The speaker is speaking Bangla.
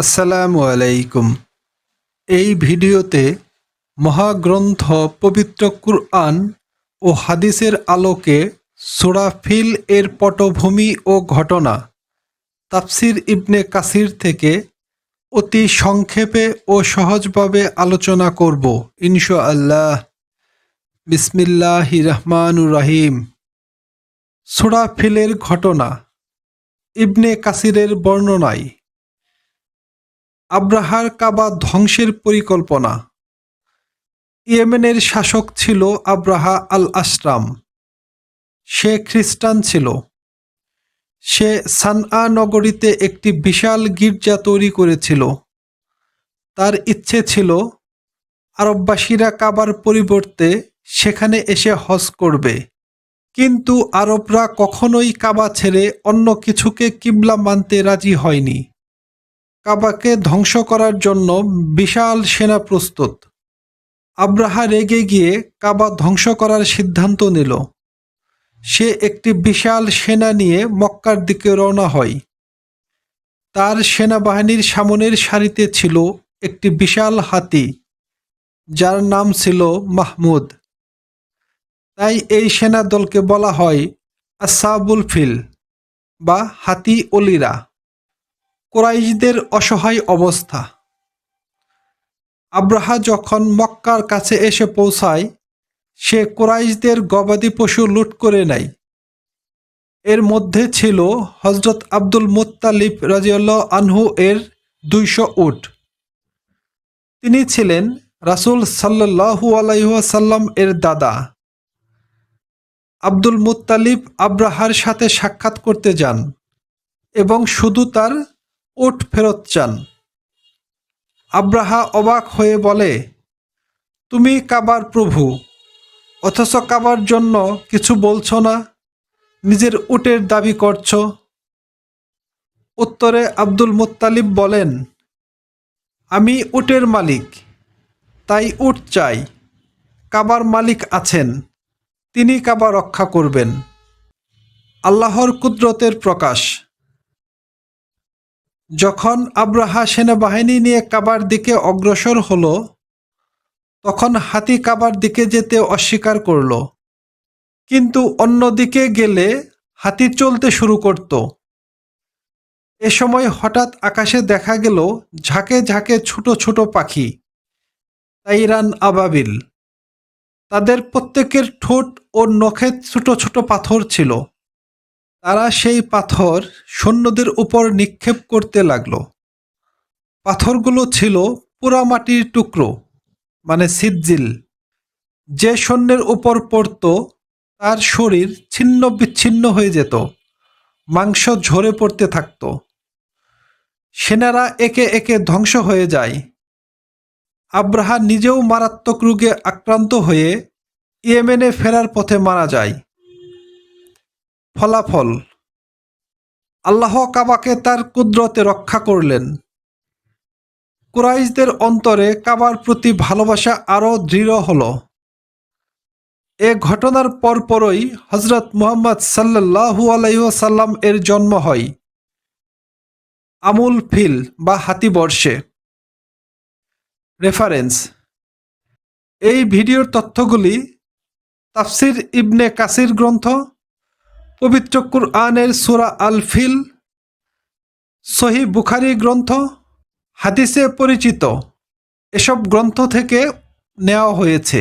আসসালামু আলাইকুম। এই ভিডিওতে মহাগ্রন্থ পবিত্র কুরআন ও হাদিসের আলোকে সূরা ফিল এর পটভূমি ও ঘটনা তাফসির ইবনে কাসির থেকে অতি সংক্ষেপে ও সহজভাবে আলোচনা করব, ইনশাআল্লাহ। বিসমিল্লাহি রহমানুর রহিম। সূরা ফিলের ঘটনা ইবনে কাসিরের বর্ণনায় আব্রাহার কাবা ধ্বংসের পরিকল্পনা। ইয়েমেনের শাসক ছিল আব্রাহা আল আশরাম সে খ্রিস্টান ছিল। সে সানআ নগরীতে একটি বিশাল গির্জা তৈরি করেছিল। তার ইচ্ছে ছিল আরববাসীরা কাবার পরিবর্তে সেখানে এসে হজ করবে। কিন্তু আরবরা কখনোই কাবা ছেড়ে অন্য কিছুকে কিবলা মানতে রাজি হয়নি। কাবাকে ধ্বংস করার জন্য বিশাল সেনা প্রস্তুত। আব্রাহা রেগে গিয়ে কাবা ধ্বংস করার সিদ্ধান্ত নিল। সে একটি বিশাল সেনা নিয়ে মক্কার দিকে রওনা হয়। তার সেনাবাহিনীর সামনের সারিতে ছিল একটি বিশাল হাতি, যার নাম ছিল মাহমুদ। তাই এই সেনা দলকে বলা হয় আসাবুল ফিল বা হাতি অলিরা। কোরাইশদের অসহায় অবস্থা। আব্রাহা যখন মক্কার কাছে এসে পৌঁছায়, সে কোরাইশদের গবাদি পশু লুট করে নেয়। এর মধ্যে ছিল হজরত আব্দুল মুত্তালিব রাজিউল্লাহ আনহু এর দুইশো উট। তিনি ছিলেন রাসুল সাল্লাহু আলাইসাল্লাম এর দাদা। আব্দুল মুত্তালিব আব্রাহার সাথে সাক্ষাৎ করতে যান এবং শুধু তার উট ফেরত চান। আব্রাহা অবাক হয়ে বলে, তুমি কাবার প্রভু, অথচ কাবার জন্য কিছু বলছো না? নিজের উটের দাবি করছ? উত্তরে আব্দুল মুত্তালিব বলেন, আমি উটের মালিক, তাই উট চাই। কাবার মালিক আছেন, তিনি কাবা রক্ষা করবেন। আল্লাহর কুদরতের প্রকাশ যখন আব্রাহা সেনাবাহিনী নিয়ে কাবার দিকে অগ্রসর হল, তখন হাতি কাবার দিকে যেতে অস্বীকার করল। কিন্তু অন্যদিকে গেলে হাতি চলতে শুরু করত। এ সময় হঠাৎ আকাশে দেখা গেল ঝাঁকে ঝাঁকে ছোট ছোট পাখি, তাইরান আবাবিল। তাদের প্রত্যেকের ঠোঁট ও নখে ছোট ছোট পাথর ছিল। তারা সেই পাথর সৈন্যদের উপর নিক্ষেপ করতে লাগল। পাথরগুলো ছিল পোড়ামাটির টুকরো মানে সিজ্জিল। যে সৈন্যের উপর পড়ত, তার শরীর ছিন্ন বিচ্ছিন্ন হয়ে যেত, মাংস ঝরে পড়তে থাকত। সেনারা একে একে ধ্বংস হয়ে যায়। আব্রাহা নিজেও মারাত্মক রোগে আক্রান্ত হয়ে ইয়েমেনে ফেরার পথে মারা যায়। ফলাফল। আল্লাহ কাবাকে তার কুদরতে রক্ষা করলেন। কুরাইশদের অন্তরে কাবার প্রতি ভালোবাসা আরও দৃঢ় হল। এ ঘটনার পরপরই হজরত মুহাম্মদ সাল্লাহু আলাইসাল্লাম এর জন্ম হয়। আমুল ফিল বা হাতিবর্ষে রেফারেন্স। এই ভিডিওর তথ্যগুলি তাফসির ইবনে কাসির গ্রন্থ পবিত্র কুরআনের সুরা আল ফিল সহি বুখারি গ্রন্থ, হাদিসে পরিচিত। এসব গ্রন্থ থেকে নেওয়া হয়েছে।